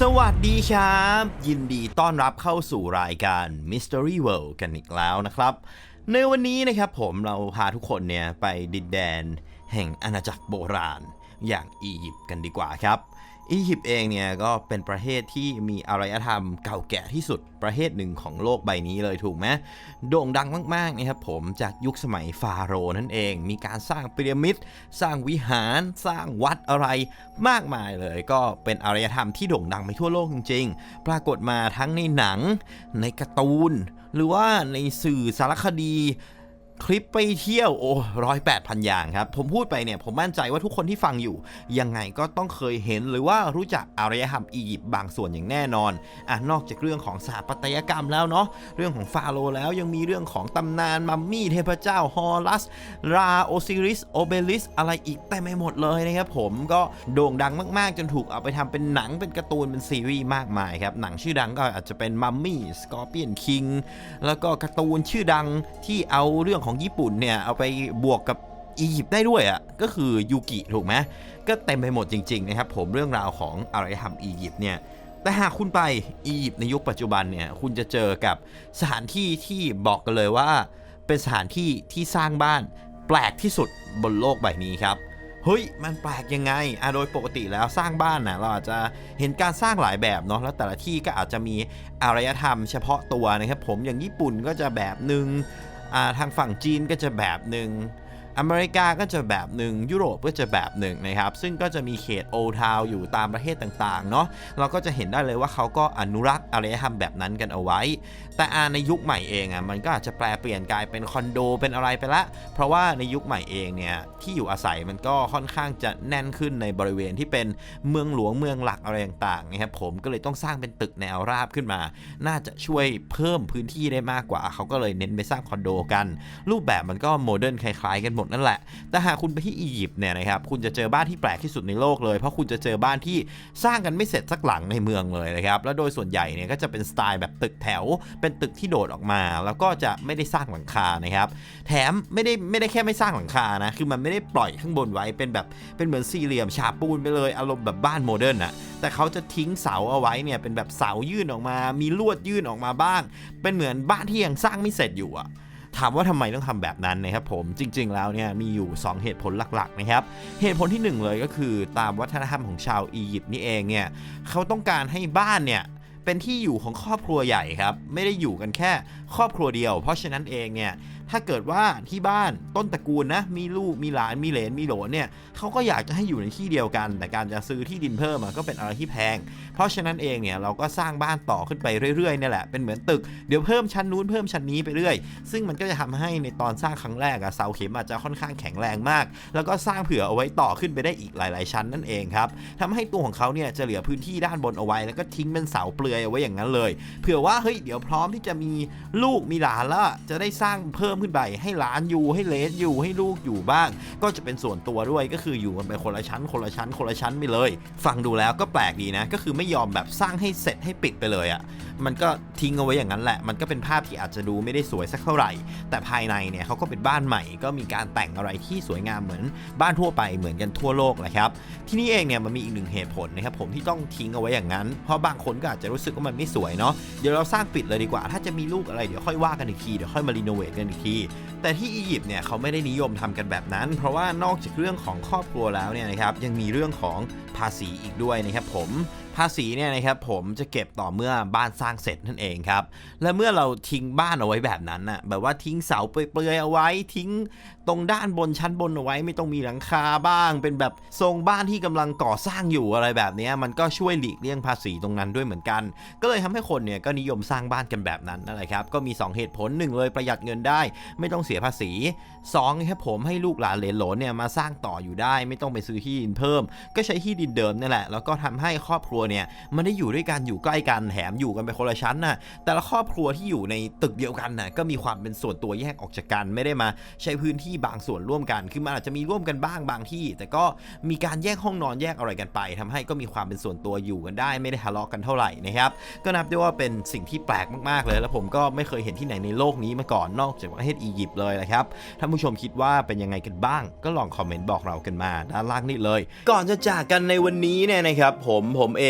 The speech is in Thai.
สวัสดีครับ ยินดีต้อนรับเข้าสู่รายการ Mystery World กันอีกแล้วนะครับ ในวันนี้นะครับผมเราพาทุกคนเนี่ยไปดินแดน แห่งอาณาจักรโบราณอย่างอียิปต์กันดีกว่าครับ อียิปต์เองเนี่ยก็เป็นประเทศที่มีอารยธรรมเก่าแก่ที่สุดประเทศหนึ่งของโลกใบนี้เลยถูกไหมโด่งดังมากๆนะครับผมจากยุคสมัยฟาโรห์นั่นเอง มีการสร้างพีระมิด สร้างวิหาร สร้างวัดอะไรมากมายเลย ก็เป็นอารยธรรมที่โด่งดังไปทั่วโลกจริง ๆ ปรากฏมาทั้งในหนัง ในการ์ตูน หรือว่าในสื่อสารคดี คลิปไปเที่ยวโอ้ร้อยแปดพันอย่างครับ ผมพูดไปเนี่ยผมมั่นใจว่าทุกคนที่ฟังอยู่ ยังไงก็ต้องเคยเห็นหรือว่ารู้จักอารยธรรมอียิปต์บางส่วนอย่างแน่นอนอะนอกจากเรื่องของสถาปัตยกรรมแล้วเนาะเรื่องของฟาโรห์แล้วยังมีเรื่องของตำนานมัมมี่เทพเจ้าฮอรัส ราโอซิริสโอเบลิสอะไรอีกแต่ไม่หมดเลยนะครับผมก็โด่งดังมาก ๆ จนถูกเอาไปทำเป็นหนังเป็นการ์ตูนเป็นซีรีส์มากมายครับหนังชื่อดังก็อาจจะเป็นมัมมี่สกอร์เปียนคิงแล้วก็การ์ตูนชื่อดังที่เอาเรื่องของญี่ปุ่นเนี่ย เอาไปบวกกับอียิปต์ได้ด้วยอะ่ะก็คือยูกิถูกไหมก็เต็มไปหมดจริงๆนะครับผมเรื่องราวของอารยธรรมอียิปต์เนี่ยแต่หากคุณไปอียิปต์ในยุคปัจจุบันเนี่ยคุณจะเจอกับสถานที่ที่บอกกันเลยว่า เป็นสถานที่ที่สร้างบ้านแปลกที่สุดบนโลกใบนี้ครับเฮ้ยมันแปลกยังไงอะโดยปกติแล้วสร้างบ้านนะเราอาจจะเห็นการสร้างหลายแบบเนาะแล้วแต่ละที่ก็อาจจะมีอารยธรรมเฉพาะตัวนะครับผมอย่างญี่ปุ่นก็จะแบบหนึ่ง ทางฝั่งจีนก็จะแบบหนึ่ง อเมริกาก็จะแบบหนึ่งยุโรปก็จะแบบหนึ่งนะครับ ซึ่งก็จะมีเขตโอทาวอยู่ตามประเทศต่างๆเนาะเราก็จะเห็นได้เลยว่าเขาก็อนุรักษ์อารยธรรมแบบนั้นกันเอาไว้ แต่อาในยุคใหม่เองอะมันก็อาจจะแปลเปลี่ยนกลายเป็นคอนโดเป็นอะไรไปละ เพราะว่าในยุคใหม่เองเนี่ยที่อยู่อาศัยมันก็ค่อนข้างจะแน่นขึ้นในบริเวณที่เป็นเมืองหลวงเมืองหลักอะไรต่างๆนะครับผมก็เลยต้องสร้างเป็นตึกแนวราบขึ้นมา น่าจะช่วยเพิ่มพื้นที่ได้มากกว่า เขาก็เลยเน้นไปสร้างคอนโดกัน รูปแบบมันก็โมเดิร์นคล้ายๆกันหมดนั่นแหละ แต่หากคุณไปที่อียิปต์เนี่ยนะครับ คุณจะเจอบ้านที่แปลกที่สุดในโลกเลย เพราะคุณจะเจอบ้านที่สร้างกันไม่เสร็จสักหลังในเมืองเลยนะครับ แล้วโดยส่วนใหญ่เนี่ยก็จะเป็นสไตล์แบบตึกแถว เป็นตึกที่โดดออกมา แล้วก็จะไม่ได้สร้างหลังคานะครับ แถมไม่ได้ไม่ได้แค่ไม่สร้างหลังคานะ คือมันไม่ได้ปล่อยข้างบนไว้ เป็นแบบเป็นเหมือนสี่เหลี่ยมฉาบปูนไปเลย อารมณ์แบบบ้านโมเดิร์นอะแต่เขาจะทิ้งเสาเอาไว้เนี่ยเป็นแบบเสายื่นออกมา มีลวดยื่นออกมาบ้าง เป็นเหมือนบ้านที่ยังสร้างไม่เสร็จอยู่อะ ถามว่าทำไมต้องทำแบบนั้นนะครับผมจริง ๆ แล้วเนี่ยมีอยู่ 2 เหตุผลหลักๆนะครับเหตุผลที่ 1 เลยก็คือตามวัฒนธรรมของชาวอียิปต์นี่เองเนี่ยเขาต้องการให้บ้านเนี่ย เป็นที่อยู่ของครอบครัวใหญ่ครับ ไม่ได้อยู่กันแค่ครอบครัวเดียว เพราะฉะนั้นเองเนี่ยถ้าเกิดว่าที่บ้านต้นตระกูลนะมีลูกมีหลานมีเหลนมีโหลนเนี่ยเขาก็อยากจะให้อยู่ในที่เดียวกัน แต่การจะซื้อที่ดินเพิ่มก็เป็นอะไรที่แพง เพราะฉะนั้นเองเนี่ยเราก็สร้างบ้านต่อขึ้นไปเรื่อยๆนี่แหละเป็นเหมือนตึกเดี๋ยวเพิ่มชั้นนู้นเพิ่มชั้นนี้ไปเรื่อย ซึ่งมันก็จะทำให้ในตอนสร้างครั้งแรกอะเสาเข็มอาจจะค่อนข้างแข็งแรงมาก แล้วก็สร้างเผื่อเอาไว้ต่อขึ้นไปได้อีกหลาย ๆ ชั้นนั่นเองครับทำให้ตัวของเขาเนี่ยจะเหลือพื้นที่ด้านบนเอาไว้ แล้วก็ทิ้งเป็นเสาเปลือยเอาไว้อย่างนั้นเลย เผื่อว่าเฮ้ยเดี๋ยวพร้อมที่จะมีลูกมีหลานแล้วจะได้สร้างเพิ่มขึ้นไปให้หลานอยู่ให้เลสอยู่ให้ลูกอยู่บ้าง ก็จะเป็นส่วนตัวด้วยก็คืออยู่กันไปคนละชั้น คนละชั้น คนละชั้นไปเลย ฟังดูแล้วก็แปลกดีนะ ก็คือไม่ยอมแบบสร้างให้เสร็จให้ปิดไปเลยอะ่ะ มันก็ทิ้งเอาไว้อย่างนั้นแหละ มันก็เป็นภาพที่อาจจะดูไม่ได้สวยสักเท่าไหร่ แต่ภายในเนี่ยเขาก็เป็นบ้านใหม่ ก็มีการแต่งอะไรที่สวยงามเหมือนบ้านทั่วไปเหมือนกันทั่วโลกแหละครับ ที่นี่เองเนี่ยมันมีอีกหนึ่งเหตุผลนะครับผมที่ต้องทิ้งเอาไว้อย่างนั้น เพราะบางคนก็อาจจะรู้สึกว่ามันไม่สวยเนาะ เดี๋ยวเราสร้างปิดเลยดีกว่า ถ้าจะมีลูกอะไรเดี๋ยวค่อยว่ากันอีกที เดี๋ยวค่อยมารีโนเวทกันอีกที แต่ที่อียิปต์เนี่ยเขาไม่ได้นิยมทำกันแบบนั้น เพราะว่านอกจากเรื่องของครอบครัวแล้วเนี่ยนะครับยังมีเรื่องของภาษีอีกด้วยนะครับผมภาษีเนี่ยนะครับผมจะเก็บต่อเมื่อบ้านสร้างเสร็จนั่นเองครับ และเมื่อเราทิ้งบ้านเอาไว้แบบนั้นน่ะแบบว่าทิ้งเสาเปลือยๆเอาไว้ทิ้งตรงด้านบนชั้นบนเอาไว้ ไม่ต้องมีหลังคาบ้าง เป็นแบบทรงบ้านที่กำลังก่อสร้างอยู่อะไรแบบนี้มันก็ช่วยหลีกเลี่ยงภาษีตรงนั้นด้วยเหมือนกัน ก็เลยทำให้คนเนี่ยก็นิยมสร้างบ้านกันแบบนั้นนั่นแหละครับก็มี 2 เหตุผลหนึ่งเลยประหยัดเงินได้ ไม่ต้องเสียภาษี2ครับผมให้ลูกหลานเหลนหลนเนี่ยมาสร้างต่ออยู่ได้ ไม่ต้องไปซื้อที่ดินเพิ่ม ก็ใช้ที่ดินเดิมนี่แหละแล้วก็ทำให้ครอบครัวเนี่ยมันได้อยู่ด้วยกันอยู่ใกล้กันแถมอยู่กันไปคนละชั้นน่ะแต่ละครอบครัวที่อยู่ในตึกเดียวกันน่ะก็มีความเป็นส่วนตัวแยกออกจากกันไม่ได้มา ใช้พื้นที่บางส่วนร่วมกันคือมันอาจจะมีร่วมกันบ้างบางที่ แต่ก็มีการแยกห้องนอนแยกอะไรกันไปทำให้ก็มีความเป็นส่วนตัวอยู่กันได้ ไม่ได้ทะเลาะกันเท่าไหร่นะครับก็นับได้ว่าเป็นสิ่งที่แปลกมากๆเลย แล้วผมก็ไม่เคยเห็นที่ไหนในโลกนี้มาก่อนนอกจากประเทศอียิปต์เลยนะครับท่านผู้ชมคิดว่าเป็นยังไงกันบ้าง ก็ลองคอมเมนต์บอกเรากันมาด้านล่างนี่เลย ก่อนจะจากกันในในวันนี้เนี่ยนะครับผมผมเอ